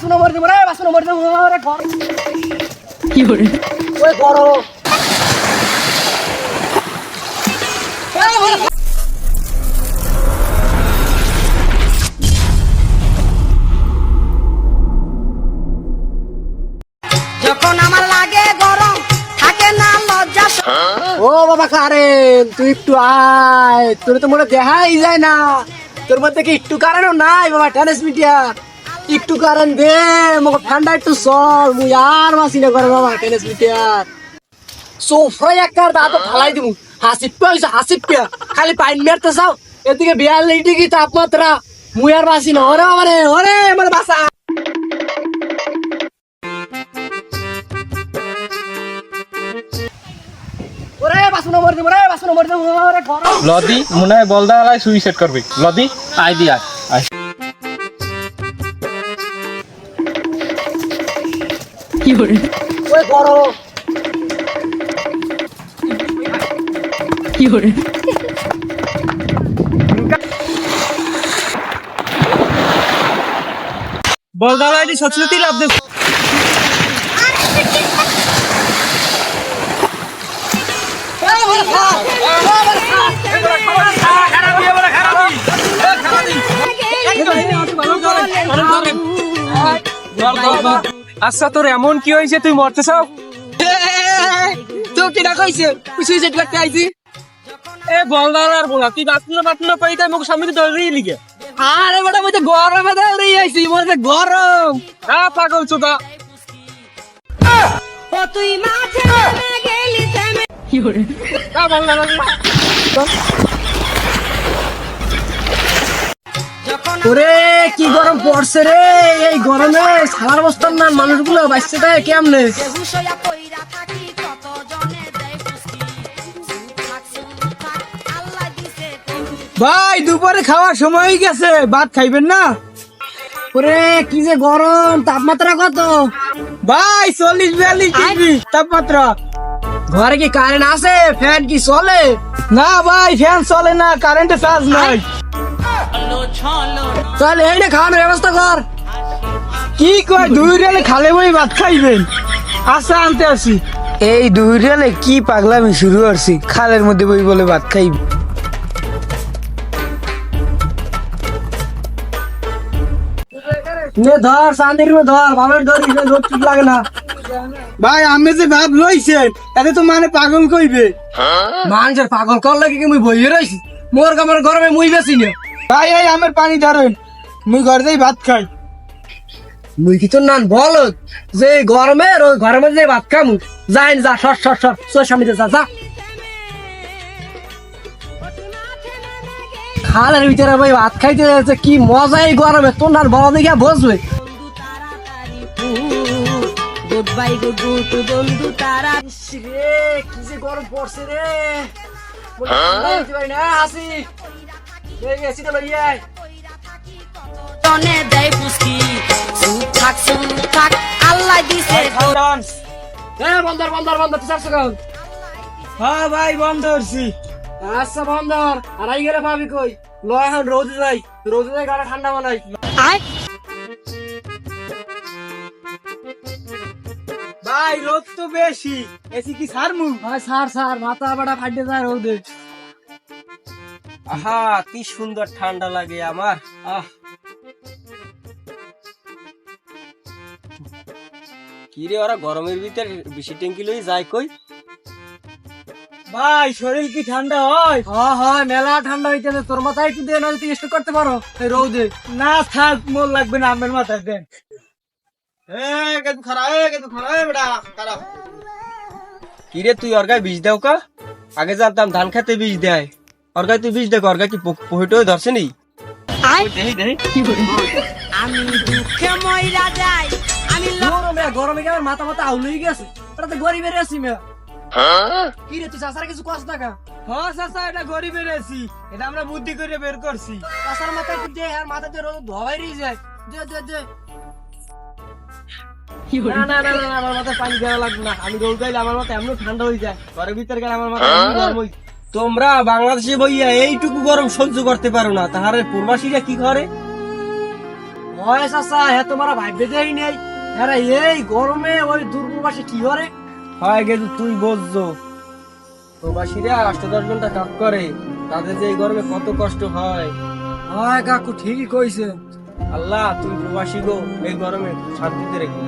বাসন মরে দেবো রে বাসন মরে দেবো রে ঘর। কি hore ওই বড় যখন আমার লাগে গরম থাকে না লজ্জা ও বাবা কারেন তুই একটু আয়। তোর তো মনে দেখাই যায় না। তোর মধ্যে কি একটু কারেন্টও নাই বাবা টেনিস মিডিয়া একটু কারেন্ট দে মোক ঠান্ডা একটু চল, মুই আর মাসি না করে বাবা টেনিস মিডিয়া সোফা একবার দাঁত ফালাই দিমু হাসিপ হইছে হাসিপ খালি পাইন এদিকে তাপমাত্রা। আর না, ওরে ওরে ওরে বাসা লদি মনে হয় বলদা আলাই সুইসাইড করবে। লদি, আই দি কি hore ওই বড় কি hore বলদা আলাই সচলতি লাভ দে আচ্ছা তোর এমন কি হয়েছে? তুই মরতে চাও? তো কিনা কইছে সুইসাইড করতে আইছি। এ বলদা আর বলা তুই বাতনা বাতনা পাই তাই মোক সামনে ধরে লিগে আরে বড় মধ্যে গরমে দৌড়ে আইছি মধ্যে গরম। আ পাগল চোদা। ও তুই মাঠে গেলি কি hore আ বলদা ওরে কি গরম পড়ছে রে। এই গরমে সারা বস্তার না মানুষগুলো বাঁচতে কেমনে? থাকি তৌফিক। ভাই দুপুরে খাওয়ার সময় হয়ে গেছে ভাত খাইবেন না? ওরে কি যে গরম তাপমাত্রা কত? ভাই চল্লিশ বিয়াল্লিশ ডিগ্রি তাপমাত্রা। ঘরে কি কারেন্ট আছে? ফ্যান কি চলে? না ভাই ফ্যান চলে না কারেন্টে চার্জ নাই। তাহলে এই না খাওয়ানোর ব্যবস্থা কর। কি কয় দুই রেলে খালে বই ভাত খাইবেন আচ্ছা আনতে আসি। এই দুই রেলে কি পাগলামি শুরু করছি? খালের মধ্যে বই বলে ভাত খাইব। নে ধর শান্তির মে ধর ভাবের ধর রোদ ঠিক লাগে না। ভাই আমি যে ভাব লইছেন এতে তো মানে পাগল কইবে। মানুষের পাগল কর লাগে কি মুই বইয়ে রইছি? মোর কামার গরমে মুই বেশি না। ভাই এই আমার পানি ধরেন। মুই ঘর যাই ভাত খাই। মুই কি তোর নান বল যে গরমে ওই ঘরের মধ্যে ভাত খামু। যাই যা সর সর সর তোর স্বামীতে যা যা। খালের ভিতরে ভাই ভাত খাইতে যাচ্ছে কি মজা এই গরমে। তোর নান বড় দেখে বসবে বন্ধু গুড বাই গুড গুড বন্ধু তারা রে কি যে গরম পড়ছে রে। পারি না হাসি বন্দর বন্দর বন্দর তুই চারশো কাউন হ্যাঁ ভাই বন্ধ করছি আচ্ছা বন্দর আর আই গেলে পাবি কই? লয় এখন রোদে যাই। রোদে যাই গাড়া ঠান্ডা বানাই ভাই রোদ তো বেশি। এসি কি সারমু? ভাই সার সার মাথা বাড়া ফাটে যায় রোদে। আহা কি সুন্দর ঠান্ডা লাগে আমার। আহ। কি রে ওরা গরমের ভিতরে বেশি ট্যাঙ্কি লই যায় কই? ভাই শরীর কি ঠান্ডা হয়? হ্যাঁ হ্যাঁ মেলা ঠান্ডা হইতেছে। তোর মাথায় একটু দে না তুই স্টে করতে পারো এই রোদে। না থাক মোর লাগবে না আমার মাথায় দেন। কি রে তুই অর্গায় বীজ দেও কা? আগে জানতাম ধান খেতে বীজ দেয়। তুই দেখ কি পহিটো ধরছে নি? আমি দুঃখে মইরা যাই আমি গরমে গরমে কি আমার মাথা মাথা আউলেই গেছে? এটা তো গরিবের আছি মেয়া। কি রে তুই চাষার কিছু কষ্ট টাকা হ্যাঁ এটা গরিবের আছি এটা আমরা বুদ্ধি করে বের করছি। চাষার একটু দে আর মাথা দিয়ে ধোয়াই যায়। দে দে দে। না আমার মাথায় পানি দেওয়া লাগবে না। আমি রোদ গাইলে আমার মাথা এমন ঠান্ডা হয়ে যায়। ঘরের ভিতরে গেলে আমার মাথা গরম হয়ে তোমরা বাংলাদেশে বইয়া এইটুকু গরম সহ্য করতে পারো না তাহারে প্রবাসীরা কি করে? হয় চাচা হ্যাঁ তোমার ভাইবে দেই নেই। হ্যাঁ এই গরমে ওই দুর্গবাসী কি করে? হয় গেছু তুই বুঝছ প্রবাসীরা আষ্ট দশ ঘণ্টা কাজ করে তাদের যে এই গরমে কত কষ্ট হয়। হয় কাকু ঠিকই কইছে আল্লাহ তুই প্রবাসী গো এই গরমে শান্তিতে রেখে।